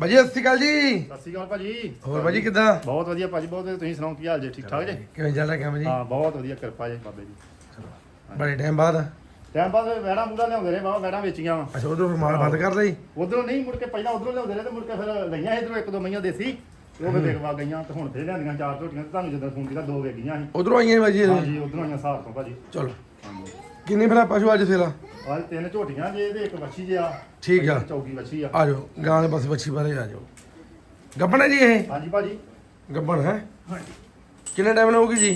ਭਾਜੀ ਸਤਿ ਸ਼੍ਰੀ ਅਕਾਲ ਜੀ। ਸਤਿ ਸ਼੍ਰੀ ਅਕਾਲ ਭਾਜੀ। ਹੋਰ ਭਾਜੀ ਕਿਦਾਂ? ਬਹੁਤ ਵਧੀਆ ਭਾਜੀ ਬਹੁਤ ਵਧੀਆ। ਤੁਸੀਂ ਸੁਣਾਓ ਕੀ ਹਾਲ ਜੇ? ਠੀਕ ਠਾਕ ਜੇ? ਕਿਵੇਂ ਚੱਲ ਰਿਹਾ ਕੰਮ ਜੀ? ਹਾਂ ਬਹੁਤ ਵਧੀਆ ਕਿਰਪਾ ਜੇ ਬਾਬੇ ਦੀ। ਬੜੇ ਟਾਈਮ ਬਾਅਦ। ਟਾਈਮ ਬਾਅਦ ਵੈੜਾ ਮੁੰਡਾ ਲਿਆਉਂਦੇ ਰਹੇ ਬਾਬਾ ਵੈੜਾ ਵੇਚੀਆਂ। ਵਾ ਅੱਛਾ ਉਧਰੋਂ ਮਾਲ ਬੰਦ ਕਰ ਲਈ? ਉਧਰੋਂ ਨਹੀਂ ਮੁੜ ਕੇ ਪਹਿਲਾਂ ਉਧਰੋਂ ਲਿਆਉਂਦੇ ਰਹੇ ਤੇ ਮੁੜ ਕੇ ਫਿਰ ਲਈਆਂ ਇਧਰੋਂ ਇੱਕ ਦੋ ਮਈਆਂ ਦੇਸੀ। ਤੇ ਉਹ ਫਿਰ ਵੇਖਵਾ ਗਈਆਂ ਤੇ ਹੁਣ ਫੇਰ ਲਿਆਂਦੀਆਂ ਚਾਰ ਝੋਟੀਆਂ ਤੇ ਤੁਹਾਨੂੰ ਜਦੋਂ ਫੋਨ ਕੀਤਾ ਦੋ ਵੇਗੀਆਂ ਸੀ। ਉਧਰੋਂ ਆਈਆਂ ਭਾਜੀ? ਹਾਂਜੀ ਉਧਰੋਂ ਆਈਆਂ ਸਾਰ ਤੋਂ ਭਾਜੀ। ਚਲੋ। ਕਿੰਨੀ ਫਿਰ ਪਸ਼ੂ ਅੱਜ ਫੇਰਾ ਅੱਜ ਤਿੰਨ ਝੋਟੀਆਂ ਜੇ ਇਹਦੇ ਇੱਕ ਵੱਛੀ ਜੇ ਆ। ਠੀਕ ਆ। ਚੌਗੀ ਵੱਛੀ ਆ। ਆ ਜਾਓ ਗਾਂ ਦੇ ਬਸ ਬੱਚੀ ਬਾਰੇ ਆ ਜਾਓ। ਗੱਬਣ ਹੈ ਜੀ ਇਹ? ਹਾਂਜੀ ਭਾਜੀ। ਗੱਬਣ ਹੈ? ਕਿੰਨੇ ਟਾਈਮ ਹੋਊਗੀ ਜੀ?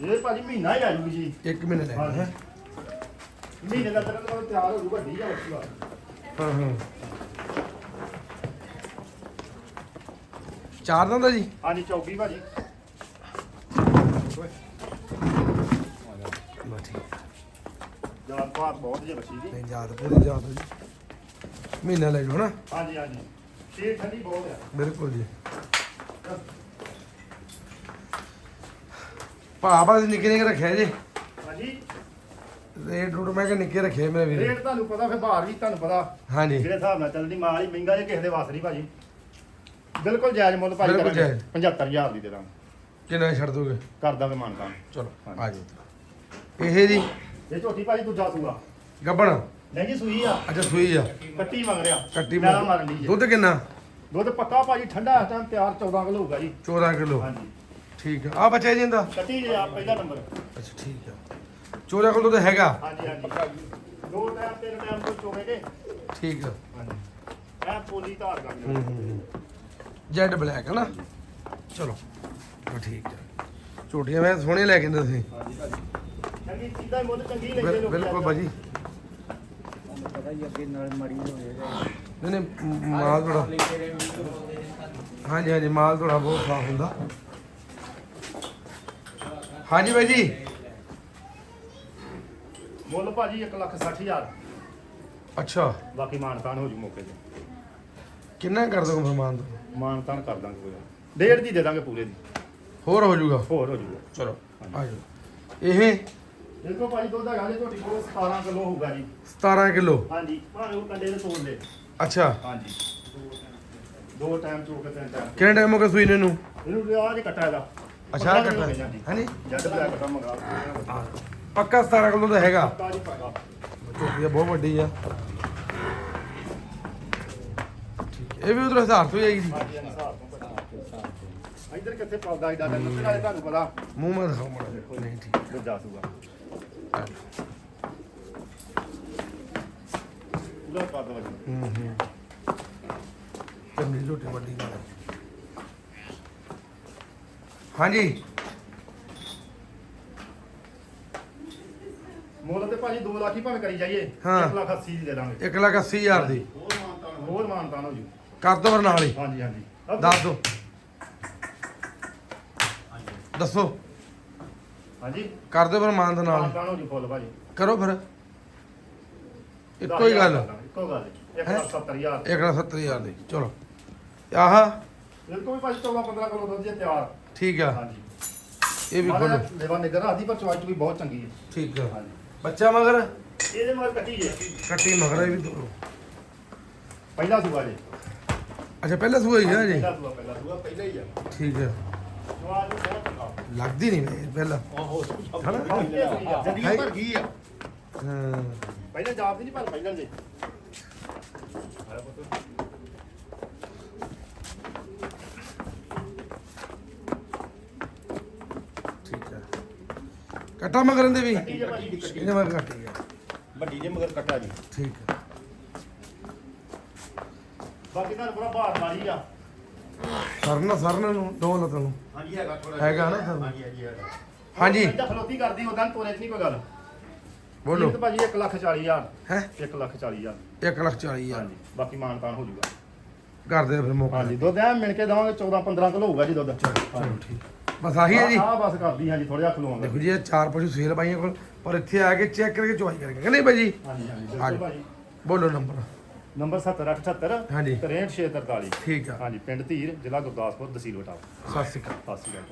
ਇਹ ਭਾਜੀ ਮਹੀਨਾ ਹੀ ਆ ਜੂਗੀ ਜੀ। 1 ਮਹੀਨੇ ਹਾਂਜੀ ਹੈ। ਮਹੀਨੇ ਦਾ ਤੱਕ ਤਾਂ ਤਿਆਰ ਹੋ ਜੂ ਵੱਡੀ ਆ ਵੱਛੀ ਆ ਹਾਂ ਹਾਂ। ਚਾਰ ਦਾ ਜੀ? ਹਾਂਜੀ ਭਾਜੀ। ਜਾਨ ਪਾਤ ਬਹੁਤ ਜੇ ਵੱਛੀ ਦੀ ਨਹੀਂ ਯਾਦ ਪੂਰੀ ਯਾਦ ਹੈ ਜੀ। ਮਹੀਨਾ ਲੈ ਜਾਓ ਹਨਾ ਹਾਂਜੀ ਹਾਂਜੀ। ਸ਼ੇਰ ਠੰਡੀ ਬਹੁਤ ਆ। ਬਿਲਕੁਲ ਜੀ। ਭਾਪਾ ਜੀ ਨਿੱਕੇ ਨਿੱਕੇ ਰੱਖਿਆ ਜੀ। ਹਾਂਜੀ। ਰੇਟ ਰੂਟ ਮੈਂ ਕਿ ਨਿੱਕੇ ਰੱਖੇ ਮੇਰੇ ਵੀਰ। ਰੇਟ ਤੁਹਾਨੂੰ ਪਤਾ ਫਿਰ ਬਾਹਰ ਵੀ ਤੁਹਾਨੂੰ ਪਤਾ। ਹਾਂਜੀ। ਜਿਹੜੇ ਹਿਸਾਬ ਨਾਲ ਚੱਲਦੀ ਮਾਲ ਹੀ ਮਹਿੰਗਾ ਜੇ ਕਿਸੇ ਦੇ ਵਾਸ ਨਹੀਂ ਭਾਜੀ। ਬਿਲਕੁਲ ਜਾਇਜ਼ ਮੁੱਲ ਭਾਜੀ ਬਿਲਕੁਲ ਕਰਾਂਗੇ। ਜਾਇਜ਼। 75000 ਦੀ ਦੇ ਦਾਂਗੇ। ਕਿੰਨਾ ਛੱਡ ਦੋਗੇ? ਕਰ ਦਾਂਗੇ ਮਾਨਤਾ। ਚਲੋ। ਆ ਜਾਓ। ਇਹ ਜੀ ਇਹ ਝੋਟੀ ਭਾਜੀ ਦੂਜਾ ਸੂਆ। ਗੱਬਣ। ਨਹੀਂ ਜੀ ਸੂਈ ਆ। ਅੱਛਾ ਸੂਈ ਆ। ਕੱਟੀ ਮੰਗ ਰਿਆ। ਕੱਟੀ ਮੈਂ ਮਾਰਨ ਦੀ ਦੁੱਧ ਕਿੰਨਾ? ਦੁੱਧ ਪੱਕਾ ਭਾਜੀ ਠੰਡਾ ਇਸ ਟਾਈਮ ਤਿਆਰ 14 ਕਿਲੋ ਹੋਊਗਾ ਜੀ। 14 ਕਿਲੋ। ਹਾਂਜੀ। ਠੀਕ ਆ। ਆ ਬੱਚਾ ਜੀ ਇਹਦਾ? ਕੱਟੀ ਜੇ ਆ ਪਹਿਲਾ ਨੰਬਰ। ਅੱਛਾ ਠੀਕ ਆ। 14 ਕਿਲੋ ਤਾਂ ਹੈਗਾ। ਹਾਂਜੀ ਹਾਂਜੀ। ਦੋ ਟਾਈਮ ਤਿੰਨ ਟਾਈਮ ਤੋਂ ਚੋਵੇਗੇ ਠੀਕ ਆ। ਹਾਂਜੀ। ਇਹ ਪੋਲੀ ਧਾਰ ਕਰ ਜੈਡ ਬਲੈਕ ਹੈ ਨਾ? ਚਲੋ। ਠੀਕ ਆ। ਝੋਟੀਆਂ ਮੈਂ ਸੋਹਣੀਆਂ ਲੈ ਕੇ ਆਂਦੇ ਤੁਸੀਂ। ਹਾਂਜੀ ਭਾਜੀ ਚੰਗੀ ਚੀਜ਼ਾਂ ਹੀ ਮੁੱਲ ਚੰਗੀ ਲੈਂਦੇ ਬਿਲ- ਲੋਕ ਬਿਲਕੁਲ ਭਾਜੀ। ਪਤਾ ਹੀ ਅੱਗੇ ਨਾਲ ਮੜੀ ਹੋਏਗਾ ਨਹੀਂ ਮਾਲ ਥੋੜਾ ਹਾਂਜੀ ਹਾਂਜੀ ਮਾਲ ਥੋੜਾ ਬਹੁਤ ਸਾਫ਼ ਹੁੰਦਾ। ਹਾਂਜੀ ਭਾਈ ਜੀ ਮੁੱਲ ਭਾਜੀ 1 ਲੱਖ 60 ਹਜ਼ਾਰ। ਅੱਛਾ। ਬਾਕੀ ਮਾਨਤਾਨ ਹੋ ਜੂ ਮੌਕੇ ਤੇ। ਕਿੰਨਾ ਕਰ ਦੋਗੇ ਫਰਮਾਨ ਤੋਂ ਮਾਨਤਾਨ ਕਰ ਦਾਂਗੇ ਕੋਈ ਗੱਲ। ਡੇਢ ਦੀ ਦੇ ਦਾਂਗੇ ਪੂਰੇ ਦੀ। ਹੋਰ ਹੋ ਜਾਊਗਾ ਹੋਰ ਹੋ ਜੂਗਾ। ਚਲੋ ਆ ਜਾਓ। ਇਹ ਦੇਖੋ ਭਾਜੀ ਦੁੱਧ ਹੈਗਾ ਜੇ ਤੁਹਾਡੀ ਕੋਲ 17 ਕਿਲੋ ਹੋਊਗਾ ਜੀ। 17 ਕਿਲੋ? ਹਾਂਜੀ ਭਾਵੇਂ ਉਹ ਕੰਡੇ ਦੇ ਤੋੜ ਲੈ। ਅੱਛਾ। ਹਾਂਜੀ। ਦੋ ਟਾਈਮ ਚੋਕ ਤਿੰਨ ਟਾਈਮ। ਕਿੰਨੇ ਟਾਈਮ ਹੋ ਗਿਆ ਸੂਈ ਨੂੰ ਇਹਨੂੰ? ਇਹਨੂੰ ਰਿਆਜ ਕੱਟਾ ਇਹਦਾ। ਅੱਛਾ ਕੱਟਾ ਹਾਂਜੀ ਜੱਟ ਦਾ ਮੰਗਾ ਪੱਕਾ 17 ਕਿਲੋ ਦਾ ਹੈਗਾ। ਪੱਕਾ ਜੀ ਪੱਕਾ। ਬਹੁਤ ਵੱਡੀ ਆ। ਇਹ ਵੀ ਉਧਰ ਹਜ਼ਾਰ ਤੋਂ ਹੀ ਆਏਗੀ ਜੀ ਹਾਂਜੀ ਇੱਧਰ ਕਿੱਥੇ ਪਾਉਂਦਾ ਇਹਦਾ ਤੇ ਨਾਲੇ ਤੁਹਾਨੂੰ ਪਤਾ। ਮੂੰਹ ਮੈਂ ਦਿਖਾਓ ਮਾੜਾ ਜਿਹਾ। ਨਹੀਂ ਠੀਕ। ਦੂਜਾ ਸੂਗਾ। ਪੂਰਾ ਕੱਦ ਵਜਨ ਹੂੰ ਹੂੰ। ਚੰਗੀ ਝੋਟੀ ਵੱਡੀ ਨਾਲ ਹਾਂਜੀ। ਮੁੱਲ ਤੇ ਭਾਜੀ 2 ਲੱਖ ਹੀ ਭਾਵੇਂ ਕਰੀ ਜਾਈਏ। ਹਾਂ। 1 ਲੱਖ 80 ਦੀ ਦੇ ਦਾਂਗੇ। 1 ਲੱਖ 80 ਹਜ਼ਾਰ ਦੀ। ਹੋਰ ਮਾਨਤਾਨ ਹੋ ਜੂ। ਕਰ ਦੋ ਫਿਰ ਨਾਲ ਹੀ। ਹਾਂਜੀ ਹਾਂਜੀ। ਦੱਸ ਦੋ। ਦੱਸੋ। ਹਾਂਜੀ। ਕਰ ਦਿਓ ਫਿਰ ਮਾਨ ਦੇ ਨਾਲ। ਜੂ ਫੁੱਲ ਭਾਜੀ। ਕਰੋ ਫਿਰ। ਇੱਕੋ ਹੀ ਗੱਲ। ਇੱਕੋ ਗੱਲ 1 ਹੈਂ? ਲੱਖ 70 ਹਜ਼ਾਰ 1 ਲੱਖ 70 ਹਜ਼ਾਰ ਦੀ। ਚਲੋ। ਆਹ। ਬਿਲਕੁਲ ਵੀ ਭਾਜੀ 14 15 ਕਿਲੋ ਦੁੱਧ ਜੇ ਤਿਆਰ। ਠੀਕ ਆ। ਹਾਂਜੀ। ਇਹ ਵੀ ਖੋਲੋ ਲੇਵਾ ਨਿਗਰ ਆਦੀ ਪਰ ਚਵਾਈ ਵੀ ਬਹੁਤ ਚੰਗੀ ਹੈ। ਠੀਕ ਆ। ਹਾਂਜੀ। ਬੱਚਾ ਮਗਰ? ਇਹਦੇ ਮਗਰ ਕੱਟੀ ਜੇ। ਕੱਟੀ ਮਗਰ ਇਹ ਵੀ ਦੋ। ਪਹਿਲਾ ਸੂਆ ਜੇ। ਅੱਛਾ ਪਹਿਲਾਂ ਸੂਆ ਹੀ ਆ ਜੀ ਪਹਿਲਾ ਸੂਆ ਪਹਿਲਾ ਸੂਆ ਪਹਿਲਾ ਹੀ ਆ। ਠੀਕ ਹੈ ਸਵਾਦ ਬਹੁਤ ਲੱਗਦੀ ਨਹੀਂ ਇਹ ਪਹਿਲਾਂ? ਜੱਗੀ ਭਰ ਗਈ ਆ। ਹਾਂ। ਪਹਿਲਾਂ ਜਾਪ ਦੀ ਨਹੀਂ ਪਰ ਪਹਿਲਾਂ ਜੇ ਠੀਕ ਹੈ ਕੱਟਾ ਮਗਰ ਦੇ ਵੀ? ਕੱਟੀ ਜੇ ਭਾਜੀ ਇਹਦੇ ਮਗਰ ਕੱਟੀ ਆ। ਵੱਡੀ ਜੇ ਮਗਰ ਕੱਟਾ ਜੀ। ਠੀਕ ਹੈ ਬਾਕੀ ਤੁਹਾਨੂੰ ਪੂਰਾ ਬਾਹਰ ਮਾਰੀ ਆ। ਸਰਨਾ ਸਰਨਾ ਨੂੰ ਦੋ ਲੱਤਾਂ ਨੂੰ। ਹਾਂਜੀ ਹੈਗਾ ਥੋੜਾ ਹੈਗਾ ਨਾ? ਹਾਂਜੀ ਹਾਂਜੀ ਹੈਗਾ। ਹਾਂਜੀ। ਇਹਦਾ ਫਲੋਤੀ ਕਰਦੀ ਉਦਾਂ ਤੋਰੇ ਚ ਨਹੀਂ ਕੋਈ ਗੱਲ। ਬੋਲੋ। ਕੀਮਤ ਭਾਜੀ 1 ਲੱਖ 40 ਹਜ਼ਾਰ। ਹੈ? 1 ਲੱਖ 40 ਹਜ਼ਾਰ। 1 ਲੱਖ 40 ਹਜ਼ਾਰ। ਹਾਂਜੀ ਬਾਕੀ ਮਾਨਤਾਨ ਹੋ ਜਾਊਗਾ ਕਰਦੇ ਫਿਰ ਮੌਕਾ। ਹਾਂਜੀ ਦੁੱਧ ਐ ਮਿਣ ਕੇ ਦਵਾਂਗੇ 14 15 ਕਿਲੋ ਹੋਊਗਾ ਜੀ ਦੁੱਧ। ਚਲੋ ਠੀਕ। ਬਸ ਆਹੀ ਹੈ ਜੀ। ਆ ਬਸ ਕਰਦੀ ਹਾਂਜੀ ਥੋੜਾ ਜਿਹਾ ਖਲੋਵਾਂਗੇ ਦੇਖੋ ਜੀ ਇਹ ਚਾਰ ਪਸ਼ੂ ਸੇਲ ਪਾਈਆਂ ਕੋਲ ਪਰ ਇੱਥੇ ਆ ਕੇ ਚੈੱਕ ਕਰਕੇ ਚੁਆਈ ਕਰਕੇ। ਕਿ ਨਹੀਂ ਭਾਈ ਜੀ? ਹਾਂਜੀ ਹਾਂਜੀ ਭਾਜੀ। ਬੋਲੋ ਨੰਬਰ। ਨੰਬਰ 7878 ਹਾਂਜੀ। 63643 ਠੀਕ ਆ। ਹਾਂਜੀ ਪਿੰਡ ਧੀਰ ਜ਼ਿਲ੍ਹਾ ਗੁਰਦਾਸਪੁਰ ਤਹਿਸੀਲ ਬਟਾਲਾ। ਸਤਿ ਸ਼੍ਰੀ ਅਕਾਲ। ਸਤਿ ਸ਼੍ਰੀ ਅਕਾਲ।